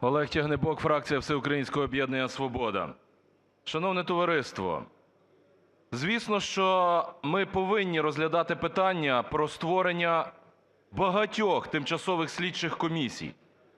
Олег Тягнибок, фракція Всеукраїнського об'єднання "Свобода". Шановне товариство, звісно, що ми повинні розглядати питання про створення багатьох тимчасових слідчих комісій.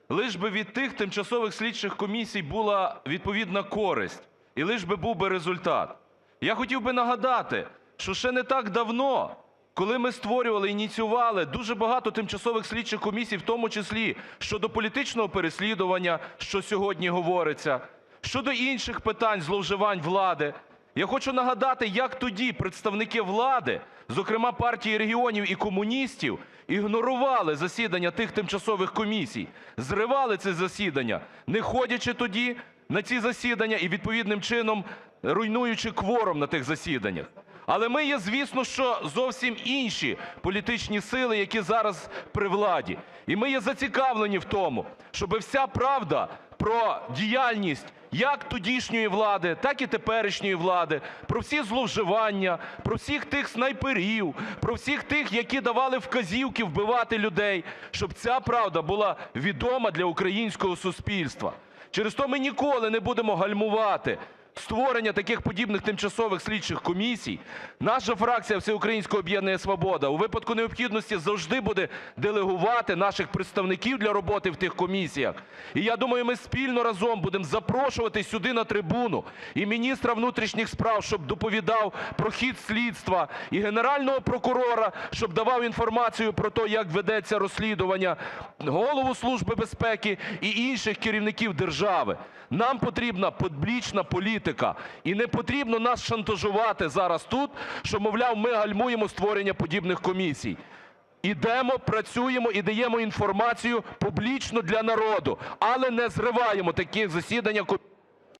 Лиш би від тих тимчасових слідчих комісій була відповідна користь і лиш би був би результат. Я хотів би нагадати, що ще не так давно, коли ми створювали, ініціювали дуже багато тимчасових слідчих комісій, в тому числі щодо політичного переслідування, що сьогодні говориться, щодо інших питань зловживань влади, я хочу нагадати, як тоді представники влади, зокрема Партії регіонів і комуністів, ігнорували засідання тих тимчасових комісій, зривали ці засідання, не ходячи тоді на ці засідання і відповідним чином руйнуючи кворум на тих засіданнях. Але ми є, звісно, що зовсім інші політичні сили, які зараз при владі. І ми є зацікавлені в тому, щоби вся правда про діяльність як тодішньої влади, так і теперішньої влади, про всі зловживання, про всіх тих снайперів, про всіх тих, які давали вказівки вбивати людей, щоб ця правда була відома для українського суспільства. Через то ми ніколи не будемо гальмувати створення таких подібних тимчасових слідчих комісій. Наша фракція Всеукраїнського об'єднання "Свобода" у випадку необхідності завжди буде делегувати наших представників для роботи в тих комісіях. І я думаю, ми спільно разом будемо запрошувати сюди на трибуну і міністра внутрішніх справ, щоб доповідав про хід слідства, і Генерального прокурора, щоб давав інформацію про те, як ведеться розслідування, Голову Служби безпеки і інших керівників держави. Нам потрібна публічна політика. І не потрібно нас шантажувати зараз тут, що, мовляв, ми гальмуємо створення подібних комісій. Ідемо, працюємо і даємо інформацію публічно для народу, але не зриваємо такі засідання.